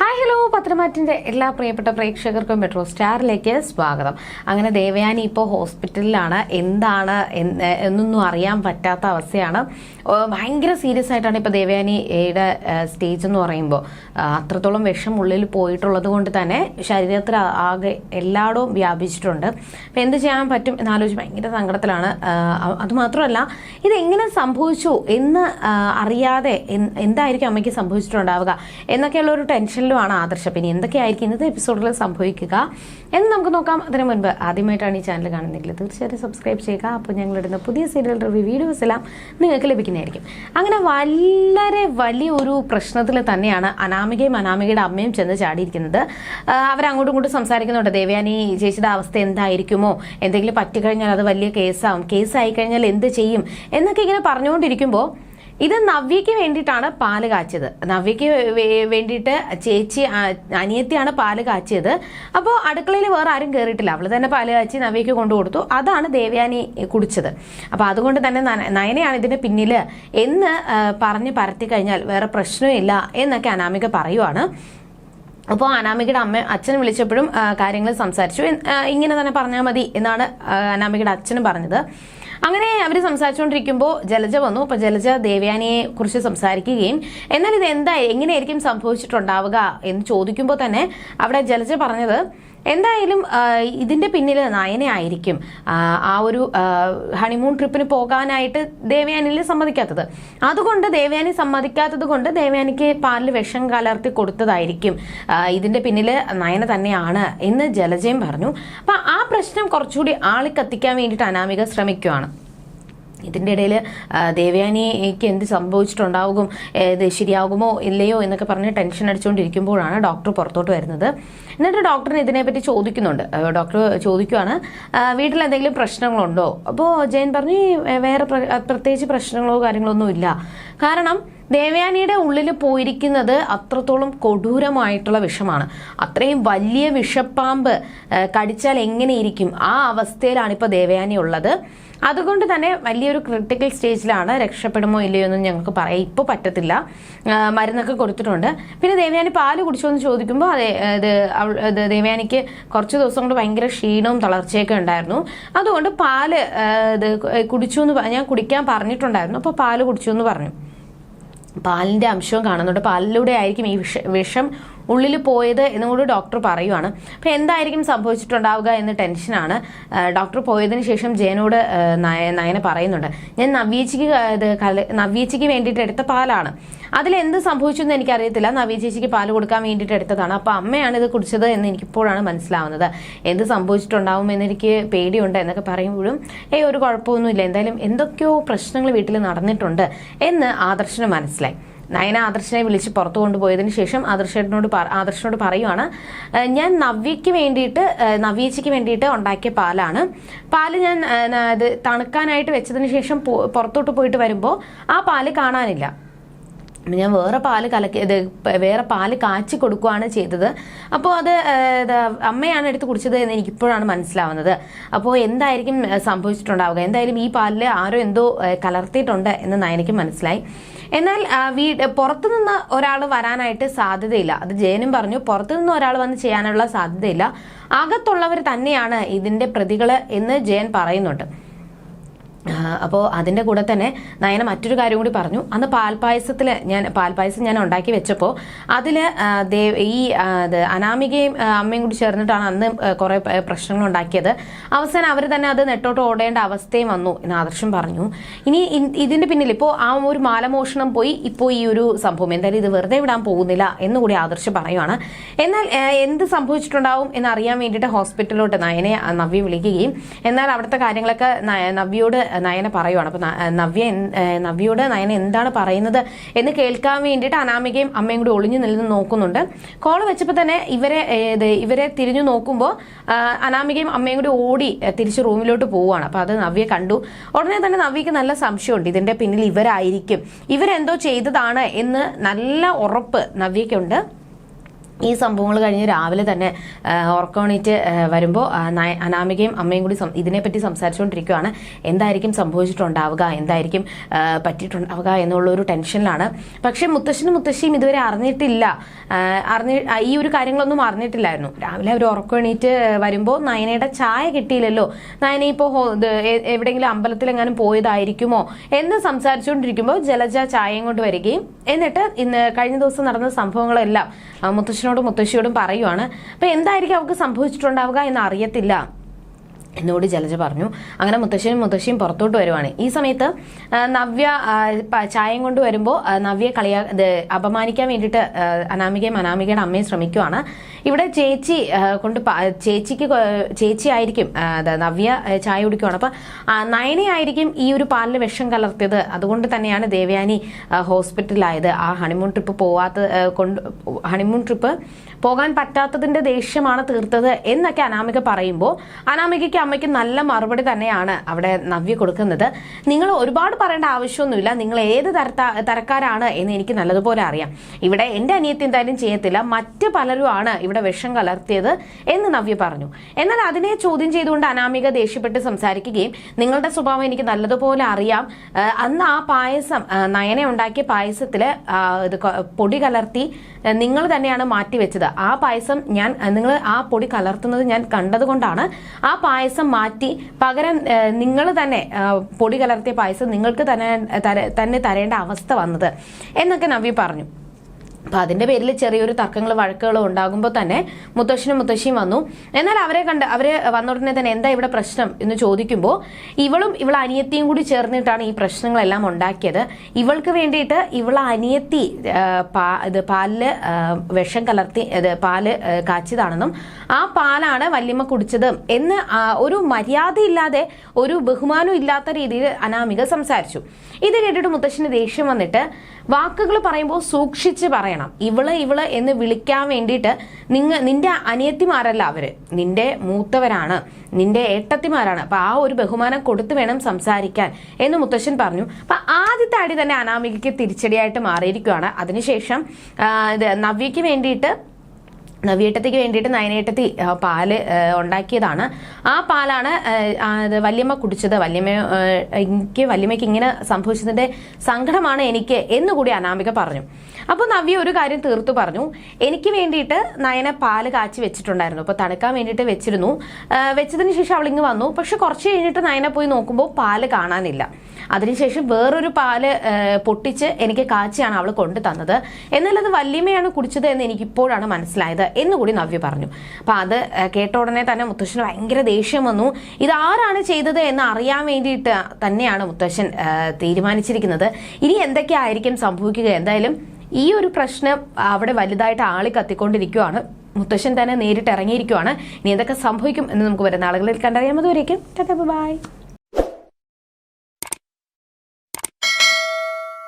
Hi hello പത്രമാറ്റിന്റെ എല്ലാ പ്രിയപ്പെട്ട പ്രേക്ഷകർക്കും മെട്രോ സ്റ്റാറിലേക്ക് സ്വാഗതം. അങ്ങനെ ദേവയാനി ഇപ്പോൾ ഹോസ്പിറ്റലിലാണ്. എന്താണ് എന്നൊന്നും അറിയാൻ പറ്റാത്ത അവസ്ഥയാണ്. ഭയങ്കര സീരിയസ് ആയിട്ടാണ് ഇപ്പോൾ ദേവയാനിയുടെ സ്റ്റേജ് എന്ന് പറയുമ്പോൾ അത്രത്തോളം വിഷം ഉള്ളിൽ പോയിട്ടുള്ളത് കൊണ്ട് തന്നെ ശരീരത്തിൽ ആകെ എല്ലായിടവും വ്യാപിച്ചിട്ടുണ്ട്. അപ്പം എന്ത് ചെയ്യാൻ പറ്റും എന്നാലോചിച്ച് ഭയങ്കര സങ്കടത്തിലാണ്. അതുമാത്രമല്ല ഇതെങ്ങനെ സംഭവിച്ചു എന്ന് അറിയാതെ എന്തായിരിക്കും അമ്മയ്ക്ക് സംഭവിച്ചിട്ടുണ്ടാവുക എന്നൊക്കെയുള്ള ഒരു ടെൻഷനിലുമാണ് ആദർശം. പിന്നെ എന്തൊക്കെയായിരിക്കും ഇന്നത്തെ എപ്പിസോഡിൽ സംഭവിക്കുക എന്ന് നമുക്ക് നോക്കാം. അതിനു മുൻപ് ആദ്യമായിട്ടാണ് ഈ ചാനൽ കാണുന്നെങ്കിൽ തീർച്ചയായിട്ടും സബ്സ്ക്രൈബ് ചെയ്യുക. അപ്പോൾ ഞങ്ങളിടുന്ന പുതിയ സീരിയൽ റിവ്യൂ വീഡിയോസ് എല്ലാം നിങ്ങൾക്ക് ലഭിക്കുന്നതായിരിക്കും. അങ്ങനെ വളരെ വലിയ ഒരു പ്രശ്നത്തിൽ തന്നെയാണ് അനാമികയും അനാമികയുടെ അമ്മയും ചെന്ന് ചാടിയിരിക്കുന്നത്. അവരങ്ങോട്ടും ഇങ്ങോട്ടും സംസാരിക്കുന്നുണ്ട്. ദേവയാനി ചേച്ചിയുടെ അവസ്ഥ എന്തായിരിക്കുമോ? എന്തെങ്കിലും പറ്റിക്കഴിഞ്ഞാൽ അത് വലിയ കേസാവും. കേസായി കഴിഞ്ഞാൽ എന്ത് ചെയ്യും? എന്നൊക്കെ ഇങ്ങനെ പറഞ്ഞുകൊണ്ടിരിക്കുമ്പോൾ ഇത് നവ്യയ്ക്ക് വേണ്ടിയിട്ടാണ് പാൽ കാച്ചിയത്. നവ്യയ്ക്ക് വേണ്ടിയിട്ട് ചേച്ചി അനിയത്തിയാണ് പാൽ കാച്ചിയത്. അപ്പോൾ അടുക്കളയിൽ വേറെ ആരും കയറിയിട്ടില്ല അവൾ തന്നെ പാൽ കാച്ചി നവ്യയ്ക്ക് കൊണ്ടു കൊടുത്തു. അതാണ് ദേവയാനി കുടിച്ചത്. അപ്പോൾ അതുകൊണ്ട് തന്നെ നന- നയനയാണ് ഇതിന് പിന്നിൽ എന്ന് പറഞ്ഞ് പരത്തി കഴിഞ്ഞാൽ വേറെ പ്രശ്നമില്ല എന്നൊക്കെ അനാമിക പറയുവാണ്. അപ്പോൾ അനാമികയുടെ അമ്മ അച്ഛൻ വിളിച്ചപ്പോഴും കാര്യങ്ങൾ സംസാരിച്ചു. ഇങ്ങനെ തന്നെ പറഞ്ഞാൽ മതി എന്നാണ് അനാമികയുടെ അച്ഛനും പറഞ്ഞത്. അങ്ങനെ അവർ സംസാരിച്ചുകൊണ്ടിരിക്കുമ്പോൾ ജലജ വന്നു. അപ്പോൾ ജലജ ദേവയാനിയെ കുറിച്ച് സംസാരിക്കുകയും എന്നാൽ ഇത് എന്താ? എങ്ങനെയായിരിക്കും സംഭവിച്ചിട്ടുണ്ടാവുക? എന്ന് ചോദിക്കുമ്പോൾ തന്നെ അവിടെ ജലജ പറഞ്ഞത് എന്തായാലും ഇതിന്റെ പിന്നിൽ നയന ആയിരിക്കും ആ, ഒരു ഹണിമൂൺ ട്രിപ്പിന് പോകാനായിട്ട് ദേവയാനിൽ സമ്മതിക്കാത്തത്. അതുകൊണ്ട് ദേവയാനി സമ്മതിക്കാത്തത് കൊണ്ട് ദേവയാനിക്ക് പാലിൽ വിഷം കലർത്തി കൊടുത്തതായിരിക്കും ഇതിന്റെ പിന്നിൽ നയന തന്നെയാണ് എന്ന് ജലജയം പറഞ്ഞു. അപ്പൊ ആ പ്രശ്നം കുറച്ചുകൂടി ആളിക്കത്തിക്കാൻ വേണ്ടിയിട്ട് അനാമിക ശ്രമിക്കുകയാണ് ഇതിന്റെ ഇടയിൽ ദേവയാനിക്ക് എന്ത് സംഭവിച്ചിട്ടുണ്ടാകും ഇത് ശരിയാകുമോ ഇല്ലയോ എന്നൊക്കെ പറഞ്ഞ് ടെൻഷൻ അടിച്ചുകൊണ്ടിരിക്കുമ്പോഴാണ് ഡോക്ടർ പുറത്തോട്ട് വരുന്നത്. എന്നിട്ട് ഡോക്ടറിന് ഇതിനെപ്പറ്റി ചോദിക്കുന്നുണ്ട്. ഡോക്ടർ ചോദിക്കുവാണ് വീട്ടിൽ എന്തെങ്കിലും പ്രശ്നങ്ങളുണ്ടോ? അപ്പോൾ ജയൻ പറഞ്ഞു വേറെ പ്ര- പ്രത്യേകിച്ച് പ്രശ്നങ്ങളോ കാര്യങ്ങളോ ഒന്നും ഇല്ല. കാരണം ദേവയാനിയുടെ ഉള്ളിൽ പോയിരിക്കുന്നത് അത്രത്തോളം കൊടൂരമായിട്ടുള്ള വിഷമാണ്. അത്രയും വലിയ വിഷപ്പാമ്പ് കടിച്ചാൽ എങ്ങനെയിരിക്കും ആ അവസ്ഥയിലാണ് ഇപ്പോൾ ദേവയാനി ഉള്ളത്. അതുകൊണ്ട് തന്നെ വലിയൊരു ക്രിട്ടിക്കൽ സ്റ്റേജിലാണ് രക്ഷപ്പെടുമോ ഇല്ലയോ എന്ന് ഞങ്ങൾക്ക് പറയാം. ഇപ്പോൾ പറ്റത്തില്ല. മരുന്നൊക്കെ കൊടുത്തിട്ടുണ്ട്. പിന്നെ ദേവയാനി പാൽ കുടിച്ചോ എന്ന് ചോദിക്കുമ്പോൾ അതെ ഇത് ദേവയാനിക്ക് കുറച്ച് ദിവസം കൊണ്ട് ഭയങ്കര ക്ഷീണവും തളർച്ചയൊക്കെ ഉണ്ടായിരുന്നു. അതുകൊണ്ട് പാൽ ഇത് കുടിച്ചു എന്ന് ഞാൻ കുടിക്കാൻ പറഞ്ഞിട്ടുണ്ടായിരുന്നു. അപ്പോൾ പാൽ കുടിച്ചു എന്ന് പറഞ്ഞു. പാലിന്റെ അംശവും കാണുന്നുണ്ട്. പാലിലൂടെ ആയിരിക്കും ഈ വിഷ വിഷം ഉള്ളിൽ പോയത് എന്നും കൂടി ഡോക്ടർ പറയുവാണ്. അപ്പം എന്തായിരിക്കും സംഭവിച്ചിട്ടുണ്ടാവുക എന്ന് ടെൻഷനാണ് ഡോക്ടർ പോയതിന് ശേഷം ജയനോട് നയന പറയുന്നുണ്ട്. ഞാൻ നവ്യേച്ചിക്ക് ഇത് നവ്യേച്ചിക്ക് വേണ്ടിയിട്ട് എടുത്ത പാലാണ്. അതിൽ എന്ത് സംഭവിച്ചു എന്ന് എനിക്കറിയത്തില്ല. നവ്യ ചേച്ചിക്ക് പാൽ കൊടുക്കാൻ വേണ്ടിയിട്ട് എടുത്തതാണ്. അപ്പോൾ അമ്മയാണ് ഇത് കുടിച്ചത് എന്ന് എനിക്കിപ്പോഴാണ് മനസ്സിലാവുന്നത്. എന്ത് സംഭവിച്ചിട്ടുണ്ടാവും എന്നെനിക്ക് പേടിയുണ്ട് എന്നൊക്കെ പറയുമ്പോഴും ഏയ് ഒരു കുഴപ്പമൊന്നുമില്ല. എന്തായാലും എന്തൊക്കെയോ പ്രശ്നങ്ങൾ വീട്ടിൽ നടന്നിട്ടുണ്ട് എന്ന് ആദർശന് മനസ്സിലായി. നയന ആദർശനെ വിളിച്ച് പുറത്തു കൊണ്ടുപോയതിന് ശേഷം ആദർശനോട് ആദർശനോട് പറയുവാണ് ഞാൻ നവ്യയ്ക്ക് വേണ്ടിയിട്ട് നവ്യച്ചയ്ക്ക് വേണ്ടിയിട്ട് ഉണ്ടാക്കിയ പാലാണ്. പാൽ ഞാൻ ഇത് തണുക്കാനായിട്ട് വെച്ചതിന് ശേഷം പുറത്തോട്ട് പോയിട്ട് വരുമ്പോൾ ആ പാൽ കാണാനില്ല. ഞാൻ വേറെ പാൽ കലക്കി ഇത് വേറെ പാൽ കാച്ചി കൊടുക്കുകയാണ് ചെയ്തത്. അപ്പോൾ അത് അമ്മയാണ് എടുത്ത് കുടിച്ചത് എന്ന് എനിക്കിപ്പോഴാണ് മനസ്സിലാവുന്നത്. അപ്പോൾ എന്തായിരിക്കും സംഭവിച്ചിട്ടുണ്ടാവുക? എന്തായാലും ഈ പാലിൽ ആരോ എന്തോ കലർത്തിയിട്ടുണ്ട് എന്ന് നയനയ്ക്ക് മനസ്സിലായി. എന്നാൽ വീ വീട് പുറത്തു നിന്ന് ഒരാൾ വരാനായിട്ട് സാധ്യതയില്ല. അത് ജയനും പറഞ്ഞു പുറത്തു നിന്ന് ഒരാൾ വന്ന് ചെയ്യാനുള്ള സാധ്യതയില്ല. അകത്തുള്ളവർ തന്നെയാണ് ഇതിന്റെ പ്രതികൾ എന്ന് ജയൻ പറയുന്നുണ്ട്. അപ്പോൾ അതിന്റെ കൂടെ തന്നെ നയന മറ്റൊരു കാര്യം കൂടി പറഞ്ഞു. അന്ന് പാൽപ്പായസത്തിൽ ഞാൻ പാൽപ്പായസം ഞാൻ ഉണ്ടാക്കി വെച്ചപ്പോൾ അതിൽ ഈ അനാമികയും അമ്മയും കൂടി ചേർന്നിട്ടാണ് അന്ന് കുറേ പ്രശ്നങ്ങൾ ഉണ്ടാക്കിയത്. അവസാനം അവർ തന്നെ അത് നെട്ടോട്ട് ഓടേണ്ട അവസ്ഥയും വന്നു എന്ന് ആദർശം പറഞ്ഞു. ഇനി ഇതിന്റെ പിന്നിൽ ഇപ്പോൾ ആ ഒരു മാലമോഷണം പോയി ഇപ്പോൾ ഈ ഒരു സംഭവം. എന്തായാലും ഇത് വെറുതെ വിടാൻ പോകുന്നില്ല എന്നുകൂടി ആദർശം പറയുവാണ്. എന്നാൽ എന്ത് സംഭവിച്ചിട്ടുണ്ടാവും എന്ന് അറിയാൻ വേണ്ടിയിട്ട് ഹോസ്പിറ്റലിലോട്ട് നയനെ നവ്യ വിളിക്കുകയും എന്നാൽ അവിടുത്തെ കാര്യങ്ങളൊക്കെ നവ്യയോട് നയന പറയുവാണ്. അപ്പൊ നവ്യ നവ്യയോട് നയന എന്താണ് പറയുന്നത് എന്ന് കേൾക്കാൻ വേണ്ടിയിട്ട് അനാമികയും അമ്മയും കൂടി ഒളിഞ്ഞു നിന്ന് നോക്കുന്നുണ്ട്. കോൾ വെച്ചപ്പോൾ തന്നെ ഇവരെ ഇവരെ തിരിഞ്ഞു നോക്കുമ്പോൾ അനാമികയും അമ്മയും കൂടി ഓടി തിരിച്ച് റൂമിലോട്ട് പോവുകയാണ് അപ്പൊ അത് നവ്യ കണ്ടു. ഉടനെ തന്നെ നവ്യക്ക് നല്ല സംശയമുണ്ട്. ഇതിന്റെ പിന്നിൽ ഇവരായിരിക്കും. ഇവരെന്തോ ചെയ്തതാണ് എന്ന് നല്ല ഉറപ്പ് നവ്യക്കുണ്ട് ഈ സംഭവങ്ങൾ കഴിഞ്ഞ് രാവിലെ തന്നെ ഓർക്കോണിറ്റ് വരുമ്പോൾ അനാമികയും അമ്മയും കൂടി ഇതിനെപ്പറ്റി സംസാരിച്ചുകൊണ്ടിരിക്കുകയാണ് എന്തായിരിക്കും സംഭവിച്ചിട്ടുണ്ടാവുക? എന്തായിരിക്കും പറ്റിയിട്ടുണ്ടാവുക എന്നുള്ള ഒരു ടെൻഷനിലാണ്. പക്ഷേ മുത്തശ്ശനും മുത്തശ്ശിയും ഇതുവരെ അറിഞ്ഞിട്ടില്ല. അറിഞ്ഞ ഈ ഒരു കാര്യങ്ങളൊന്നും അറിഞ്ഞിട്ടില്ലായിരുന്നു. രാവിലെ അവർ ഉറക്കണീറ്റ് വരുമ്പോൾ നയനയുടെ ചായ കിട്ടിയില്ലല്ലോ. നയന ഇപ്പോൾ എവിടെയെങ്കിലും അമ്പലത്തിൽ എങ്ങാനും പോയതായിരിക്കുമോ എന്ന് സംസാരിച്ചുകൊണ്ടിരിക്കുമ്പോൾ ജലജ ചായയും കൊണ്ട് വരികയും എന്നിട്ട് ഇന്ന് കഴിഞ്ഞ ദിവസം നടന്ന സംഭവങ്ങളെല്ലാം ആ, മുത്തശ്ശനോടും മുത്തശ്ശിയോടും പറയുവാണ് അപ്പൊ എന്തായിരിക്കും അവർക്ക് സംഭവിച്ചിട്ടുണ്ടാവുക എന്ന് അറിയത്തില്ല? എന്നോട് ജലജ പറഞ്ഞു അങ്ങനെ മുത്തശ്ശിയും മുത്തശ്ശിയും പുറത്തോട്ട് വരുവാണ്. ഈ സമയത്ത് നവ്യ ചായം കൊണ്ട് വരുമ്പോൾ കളിയാ അപമാനിക്കാൻ വേണ്ടിയിട്ട് അനാമികയും അനാമികയുടെ അമ്മയും ശ്രമിക്കുവാണ്. ഇവിടെ ചേച്ചി കൊണ്ട് ചേച്ചിക്ക് ചേച്ചി ആയിരിക്കും നവ്യ ചായ കുടിക്കുവാണ്. അപ്പൊ നയനയായിരിക്കും ഈ ഒരു പാലിൽ വിഷം കലർത്തിയത്. അതുകൊണ്ട് തന്നെയാണ് ദേവയാനി ഹോസ്പിറ്റലായത് ആ ഹണിമൂൺ ട്രിപ്പ് പോവാത്ത കൊണ്ട് ഹണിമൂൺ ട്രിപ്പ് പോകാൻ പറ്റാത്തതിന്റെ ദേഷ്യമാണ് തീർത്തത് എന്നൊക്കെ അനാമിക പറയുമ്പോൾ അനാമികയ്ക്ക് അമ്മയ്ക്ക് നല്ല മറുപടി തന്നെയാണ് അവിടെ നവ്യ കൊടുക്കുന്നത്. നിങ്ങൾ ഒരുപാട് പറയേണ്ട ആവശ്യമൊന്നുമില്ല. നിങ്ങൾ ഏത് തരത്ത തരക്കാരാണ് എന്ന് എനിക്ക് നല്ലതുപോലെ അറിയാം. ഇവിടെ എന്റെ അനിയത്തി എന്തായാലും ചെയ്യത്തില്ല. മറ്റ് പലരുമാണ് ഇവിടെ വിഷം കലർത്തിയത് എന്ന് നവ്യ പറഞ്ഞു. എന്നാൽ അതിനെ ചോദ്യം ചെയ്തുകൊണ്ട് അനാമിക ദേഷ്യപ്പെട്ട് സംസാരിക്കുകയും നിങ്ങളുടെ സ്വഭാവം എനിക്ക് നല്ലതുപോലെ അറിയാം. അന്ന് ആ പായസം നയനെ ഉണ്ടാക്കിയ പായസത്തിൽ ഇത് പൊടി കലർത്തി നിങ്ങൾ തന്നെയാണ് മാറ്റിവെച്ചത് ആ പായസം ഞാൻ നിങ്ങൾ ആ പൊടി കലർത്തുന്നത് ഞാൻ കണ്ടതുകൊണ്ടാണ് ആ പായസം മാറ്റി പകരം നിങ്ങൾ തന്നെ പൊടി കലർത്തിയ പായസം നിങ്ങൾക്ക് തന്നെ തന്നെ തരേണ്ട അവസ്ഥ വന്നത്. എന്നൊക്കെ നവ്യ പറഞ്ഞു. അപ്പൊ അതിന്റെ പേരിൽ ചെറിയൊരു തർക്കങ്ങൾ വഴക്കുകളും ഉണ്ടാകുമ്പോൾ തന്നെ മുത്തശ്ശനും മുത്തശ്ശിയും വന്നു. എന്നാൽ അവരെ കണ്ട് അവരെ വന്ന ഉടനെ തന്നെ എന്താ ഇവിടെ പ്രശ്നം എന്ന് ചോദിക്കുമ്പോൾ ഇവളും ഇവളെ അനിയത്തിയും കൂടി ചേർന്നിട്ടാണ് ഈ പ്രശ്നങ്ങളെല്ലാം ഉണ്ടാക്കിയത്. ഇവൾക്ക് വേണ്ടിയിട്ട് ഇവളെ അനിയത്തി പാ- ഇത് പാലിൽ വിഷം കലർത്തി പാൽ കാച്ചിയതാണെന്നും ആ പാലാണ് വല്യമ്മ കുടിച്ചത് എന്ന് ഒരു മര്യാദയില്ലാതെ ഒരു ബഹുമാനം ഇല്ലാത്ത രീതിയിൽ അനാമിക സംസാരിച്ചു. ഇത് കേട്ടിട്ട് മുത്തശ്ശന് ദേഷ്യം വന്നിട്ട് വാക്കുകൾ പറയുമ്പോൾ സൂക്ഷിച്ച് പറയണം. ഇവൾ ഇവൾ എന്ന് വിളിക്കാൻ വേണ്ടിയിട്ട് നിങ്ങ നിന്റെ അനിയത്തിമാരല്ല അവർ. നിന്റെ മൂത്തവരാണ്. നിന്റെ ഏട്ടത്തിമാരാണ്. അപ്പൊ ആ ഒരു ബഹുമാനം കൊടുത്തു വേണം സംസാരിക്കാൻ എന്ന് മുത്തശ്ശൻ പറഞ്ഞു. അപ്പൊ ആദ്യത്തെ അടി തന്നെ അനാമികയ്ക്ക് തിരിച്ചടിയായിട്ട് മാറിയിരിക്കുകയാണ്. അതിനുശേഷം നവ്യയ്ക്ക് വേണ്ടിയിട്ട് നവ്യേട്ടത്തിക്ക് വേണ്ടിയിട്ട് നയനേട്ടത്തി പാൽ ഉണ്ടാക്കിയതാണ്. ആ പാലാണ് വല്യമ്മ കുടിച്ചത്. വല്യമ്മ എനിക്ക് വല്യമ്മയ്ക്ക് ഇങ്ങനെ സംഭവിച്ചതിന്റെ സങ്കടമാണ് എനിക്ക് എന്നുകൂടി അനാമിക പറഞ്ഞു. അപ്പോൾ നവ്യ ഒരു കാര്യം തീർത്തു പറഞ്ഞു. എനിക്ക് വേണ്ടിയിട്ട് നയന പാൽ കാച്ചി വെച്ചിട്ടുണ്ടായിരുന്നു. അപ്പോൾ തണുക്കാൻ വേണ്ടിയിട്ട് വെച്ചിരുന്നു. വെച്ചതിന് ശേഷം അവളിങ്ങ് വന്നു. പക്ഷെ കുറച്ച് കഴിഞ്ഞിട്ട് നയന പോയി നോക്കുമ്പോൾ പാൽ കാണാനില്ല. അതിനുശേഷം വേറൊരു പാൽ പൊട്ടിച്ച് എനിക്ക് കാച്ചിയാണ് അവൾ കൊണ്ടു തന്നത് എന്നാൽ അത് വല്യമ്മയാണ് കുടിച്ചത് എന്ന് എനിക്കിപ്പോഴാണ് മനസ്സിലായത്. എന്നുകൂടി നവ്യ പറഞ്ഞു. അപ്പൊ അത് കേട്ട ഉടനെ തന്നെ മുത്തശ്ശന് ഭയങ്കര ദേഷ്യം വന്നു. ഇത് ആരാണ് ചെയ്തത് എന്ന് അറിയാൻ വേണ്ടിയിട്ട് തന്നെയാണ് മുത്തശ്ശൻ തീരുമാനിച്ചിരിക്കുന്നത്. ഇനി എന്തൊക്കെയായിരിക്കും സംഭവിക്കുക? എന്തായാലും ഈ ഒരു പ്രശ്നം അവിടെ വലുതായിട്ട് ആളി കത്തിക്കൊണ്ടിരിക്കുവാണ്. മുത്തശ്ശൻ തന്നെ നേരിട്ട് ഇറങ്ങിയിരിക്കുവാണ്. ഇനി എന്തൊക്കെ സംഭവിക്കും എന്ന് നമുക്ക് വരുന്ന ആളുകളിൽ കണ്ടറിയാമതുവരേക്കും ബൈ